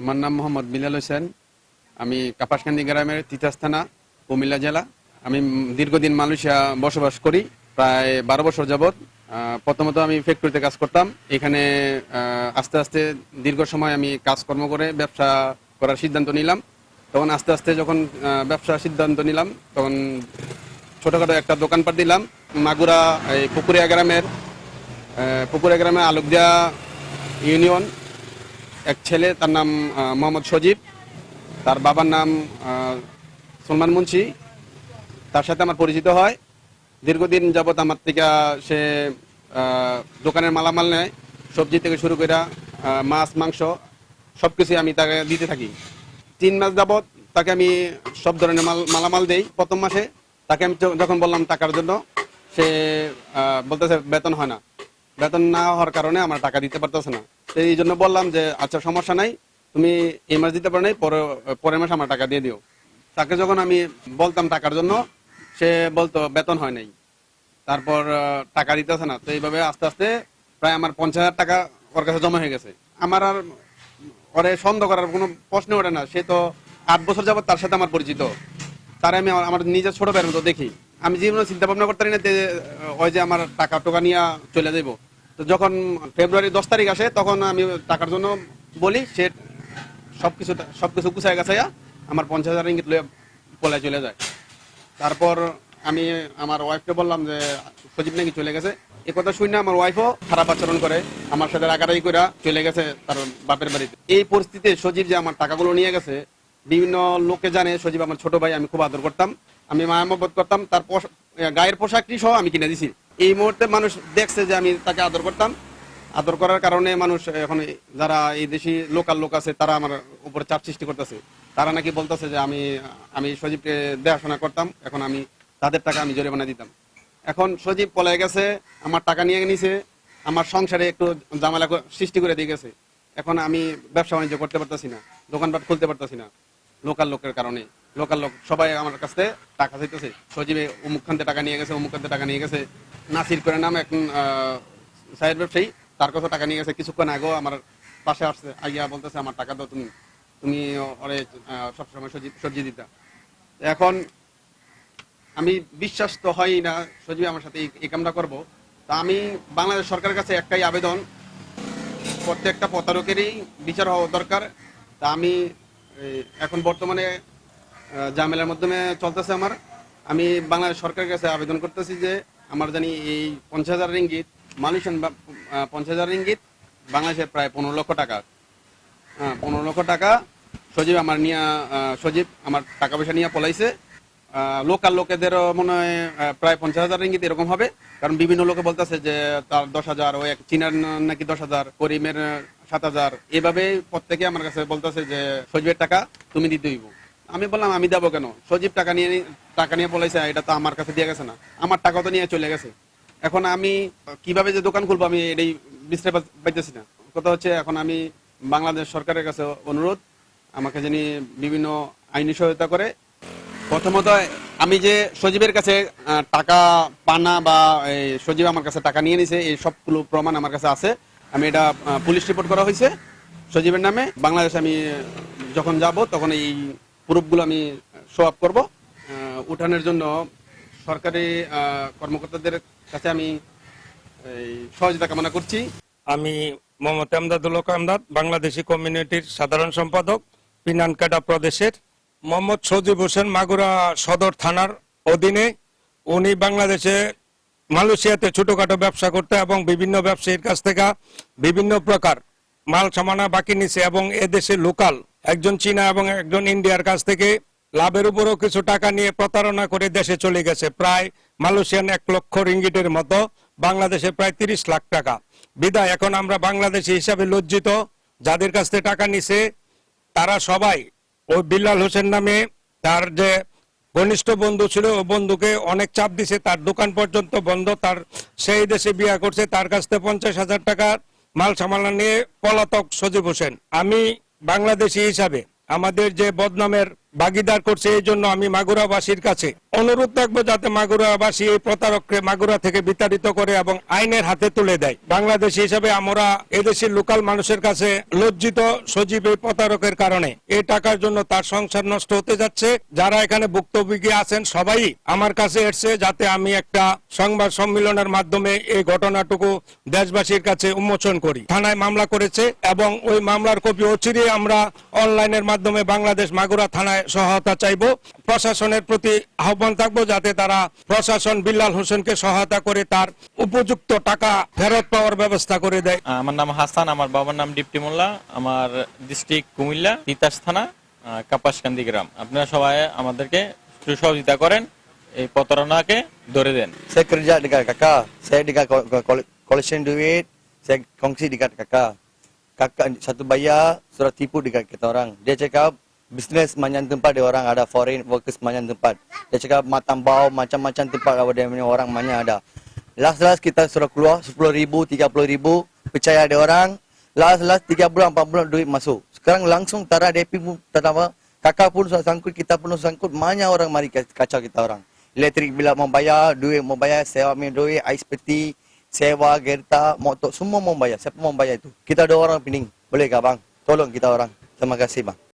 আমার নাম মোহাম্মদ বিলাল হোসেন। আমি কাপাসকান্দি গ্রামের তিতাস থানা কুমিল্লা জেলা। আমি দীর্ঘদিন মালয়েশিয়া বসবাস করি প্রায় বারো বছর যাবৎ। প্রথমত আমি ফ্যাক্টরিতে কাজ করতাম। এখানে আস্তে আস্তে দীর্ঘ সময় আমি কাজকর্ম করে ব্যবসা করার সিদ্ধান্ত নিলাম। তখন আস্তে আস্তে যখন আহ, ব্যবসার সিদ্ধান্ত নিলাম তখন ছোটোখাটো একটা দোকানপাট দিলাম মাগুরা এই পুকুরিয়া গ্রামের পুকুরিয়া গ্রামের আলোকদিয়া ইউনিয়ন। এক ছেলে, তার নাম মোহাম্মদ সজীব। তার বাবার নাম সলমান মুন্সি। তার সাথে আমার পরিচিত হয়। দীর্ঘদিন যাবৎ আমার থেকে সে দোকানের মালামাল নেয়, সবজি থেকে শুরু করে মাছ, মাংস সব কিছুই আমি তাকে দিতে থাকি। তিন মাস যাবৎ তাকে আমি সব ধরনের মাল, মালামাল দেই প্রথম মাসে। তাকে আমি যখন বললাম টাকার জন্য, সে বলতেছে, বেতন হয় না। বেতন না হওয়ার কারণে আমার টাকা দিতে পারতেছে না। এই জন্য বললাম যে আচ্ছা সমস্যা নাই। তুমি এই মাস দিতে পারো নাই, পরে, পরের মাস আমার টাকা দিয়ে দিও। তাকে যখন আমি বলতাম টাকার জন্য, সে বলতো, বেতন হয় নাই। তারপর টাকা দিতেছে না। তো এইভাবে আস্তে আস্তে প্রায় আমার পঞ্চাশ হাজার টাকা ওর কাছে জমা হয়ে গেছে। আমার আর ওরে সন্দেহ করার কোনো প্রশ্ন ওঠে না। সে তো আট বছর যাবত তার সাথে আমার পরিচিত। তার আমি আমার- নিজের ছোট ভাইয়ের মতো দেখি। আমি জীবনে চিন্তা ভাবনা করতে পারি না ওই যে আমার টাকা টোকা নিয়ে চলে যাইব। তো যখন ফেব্রুয়ারি দশ তারিখ আসে, তখন আমি টাকার জন্য বলি, সে সবকিছু সবকিছু গুছায় গেছাইয়া আমার পঞ্চাশ হাজার ইঙ্গিত লয়ে পলায় চলে যায়। তারপর আমি আমার ওয়াইফকে বললাম যে, সজীব নাকি চলে গেছে? এ কথা শুনে আমার ওয়াইফও খারাপ আচরণ করে, আমার সাথে রাগারাগি করে চলে গেছে তার বাপের বাড়িতে। এই পরিস্থিতিতে সজীব যে আমার টাকাগুলো নিয়ে গেছে, বিভিন্ন লোকে জানে সজীব আমার ছোট ভাই, আমি খুব আদর করতাম। আমি মায়া করতাম, তার গায়ের পোশাকটি সহ আমি কিনে দিছি। এই মুহূর্তে মানুষ দেখছে যে আমি তাকে আদর করতাম। আদর করার কারণে মানুষ এখন যারা এই দেশি লোকাল লোক আছে, তারা আমার উপর চাপ সৃষ্টি করতেছে। তারা নাকি বলতেছে যে আমি আমি সজীবকে দেখাশোনা করতাম, এখন আমি তাদের টাকা আমি জরিমানা দিতাম। এখন সজীব পলায় গেছে, আমার টাকা নিয়ে নিছে, আমার সংসারে একটু জামালা সৃষ্টি করে দিয়ে গেছে। এখন আমি ব্যবসা বাণিজ্য করতে পারতেছি না, দোকানপাট খুলতে পারতেছি না লোকাল লোকের কারণে। লোকাল লোক, সবাই আমার কাছে টাকা চাইতেছে। সজীবে অমুক খানতে টাকা নিয়ে গেছে, অমুক খানতে টাকা নিয়ে গেছে। নাসির করে নাম এখন সাইড ব্যবসায়ী, তার কথা টাকা নিয়ে গেছে। কিছুক্ষণ আগেও আমার পাশে আসছে, আইয়া বলতেছে, আমার টাকা দাও তুমি তুমি ওরে সবসময় সজি সবজি দিতা। এখন আমি বিশ্বাস তো হয় না, সজীব আমার সাথে এই- কামটা করব। তা আমি বাংলাদেশ সরকারের কাছে একটাই আবেদন, প্রত্যেকটা প্রতারকেরই বিচার হওয়া দরকার। তা আমি এখন বর্তমানে জামেলার মাধ্যমে চলতেছে আমার। আমি বাংলাদেশ সরকারের কাছে আবেদন করতেছি যে আমার জানি এই পঞ্চাশ হাজার রিঙ্গিত, মালয়েশিয়ান পঞ্চাশ হাজার রিঙ্গিত বাংলাদেশের প্রায় পনেরো লক্ষ টাকা। হ্যাঁ পনেরো লক্ষ টাকা সজীব আমার নিয়ে সজীব আমার টাকা পয়সা নিয়ে পলাইছে। লোকাল লোকেদেরও মনে হয় প্রায় পঞ্চাশ হাজার রিঙ্গিত এরকম হবে। কারণ বিভিন্ন লোকে বলতেছে যে তার দশ হাজার ও এক চীনার নাকি দশ হাজার, করিমের সাত হাজার। এভাবে প্রত্যেকে আমার কাছে বলতেছে যে, সজীবের টাকা তুমি দিতে হইব। আমি বললাম, আমি দেবো কেন? সজীব টাকা নিয়ে টাকা নিয়ে বলেছে, এটা তো আমার কাছে দিয়ে গেছে না। আমার টাকা তো নিয়ে চলে গেছে। এখন আমি কীভাবে যে দোকান খুলবো আমি এটাই বুঝতে পাইতেছি না। কথা হচ্ছে, এখন আমি বাংলাদেশ সরকারের কাছে অনুরোধ, আমাকে যিনি বিভিন্ন আইনি সহায়তা করে, প্রথমত আমি যে সজীবের কাছে টাকা পানা বা এই সজীব আমার কাছে টাকা নিয়ে নিছে, এই সবগুলো প্রমাণ আমার কাছে আছে। আমি এটা পুলিশ রিপোর্ট করা হয়েছে সজীবের নামে। বাংলাদেশে আমি যখন যাব তখন এই প্রুফগুলো আমি শো আপ করব। উঠানের জন্য সরকারি কর্মকর্তাদের কাছে আমি সহযোগিতা কামনা করছি। আমি মোহাম্মদ আমদাদুল আমদাদ, বাংলাদেশি কমিউনিটির সাধারণ সম্পাদক, পিনানকাটা প্রদেশের মোহাম্মদ সজিব হোসেন মাগুরা সদর থানার অধীনে। উনি বাংলাদেশে মালয়েশিয়াতে ছোটোখাটো ব্যবসা করতে এবং বিভিন্ন ব্যবসায়ীর কাছ থেকে বিভিন্ন প্রকার মাল সামানা বাকি নিছে এবং এদেশে লোকাল একজন চীনা এবং একজন ইন্ডিয়ার কাছ থেকে লাভের উপরও কিছু টাকা নিয়ে প্রতারণা করে দেশে চলে গেছে। প্রায় মালয়েশিয়ান এক লক্ষ রিঙ্গিটের মতো, বাংলাদেশে প্রায় তিরিশ লাখ টাকা। বিদায়, এখন আমরা বাংলাদেশি হিসাবে লজ্জিত। যাদের কাছ থেকে টাকা নিছে, তারা সবাই ওই বিল্লাল হোসেন নামে তার যে ঘনিষ্ঠ বন্ধু ছিল, ও বন্ধুকে অনেক চাপ দিছে। তার দোকান পর্যন্ত বন্ধ, তার সেই দেশে বিয়া করছে। তার কাছ থেকে পঞ্চাশ হাজার টাকা মাল সামানা নিয়ে পলাতক সজীব হোসেন। আমি বাংলাদেশি হিসাবে আমাদের যে বদনামের ভাগিদার করছে এই জন্য আমি মাগুরাবাসীর কাছে অনুরোধ থাকব যাতে মাগুরাবাসী এই প্রতারককে মাগুরা থেকে বিতাড়িত করে এবং আইনের হাতে তুলে দেয়। বাংলাদেশ হিসেবে আমরা এদেশের লোকাল মানুষের কাছে লজ্জিত, সজীব এই প্রতারকের কারণে। এই টাকার জন্য তার সংসার নষ্ট হতে যাচ্ছে। যারা এখানে ভুক্তভোগী আছেন সবাই আমার কাছে এসছে যাতে আমি একটা সংবাদ সম্মেলনের মাধ্যমে এই ঘটনাটুকু দেশবাসীর কাছে উন্মোচন করি। থানায় মামলা করেছে এবং ওই মামলার কপি অচিরে আমরা অনলাইনের মাধ্যমে বাংলাদেশ মাগুরা থানায় সহায়তা চাইব। প্রশাসনের প্রতি আহ্বান থাকব যাতে তারা প্রশাসন বিল্লাল হোসেনকে সহায়তা করে তার উপযুক্ত টাকা ফেরত পাওয়ার ব্যবস্থা করে দেয় আমার নাম হাসান আমার বাবার নাম ডিপটি মোল্লা আমার ডিস্ট্রিক্ট কুমিল্লা তিতাস থানা কাপাসকান্দি গ্রাম আপনারা সবাই আমাদেরকে সুসহযোগিতা করেন এই প্রতারণাকে ধরে দেন kerja dekat kakak. Saya dekat collection duit. Saya kongsi dekat kakak. Kakak satu bayar surat tipu dekat kita orang. Dia cakap bisnes macam tempat dia orang ada foreign workers macam tempat. Dia cakap matang bau macam-macam tempat kalau dia punya orang mana ada. Last-last kita suruh keluar 10 ribu, 30 ribu. Percaya dia orang. Last-last 3 bulan, 4 bulan duit masuk. Sekarang langsung tara DP pun apa. Kakak pun sudah sangkut, kita pun sudah sangkut. Banyak orang mari kacau kita orang. Elektrik bila mau bayar, duit mau bayar, sewa punya duit, ais peti, sewa, gerta, motor, semua mau bayar. Siapa mau bayar itu? Kita ada orang pening. Boleh bang? Tolong kita orang. Terima kasih bang.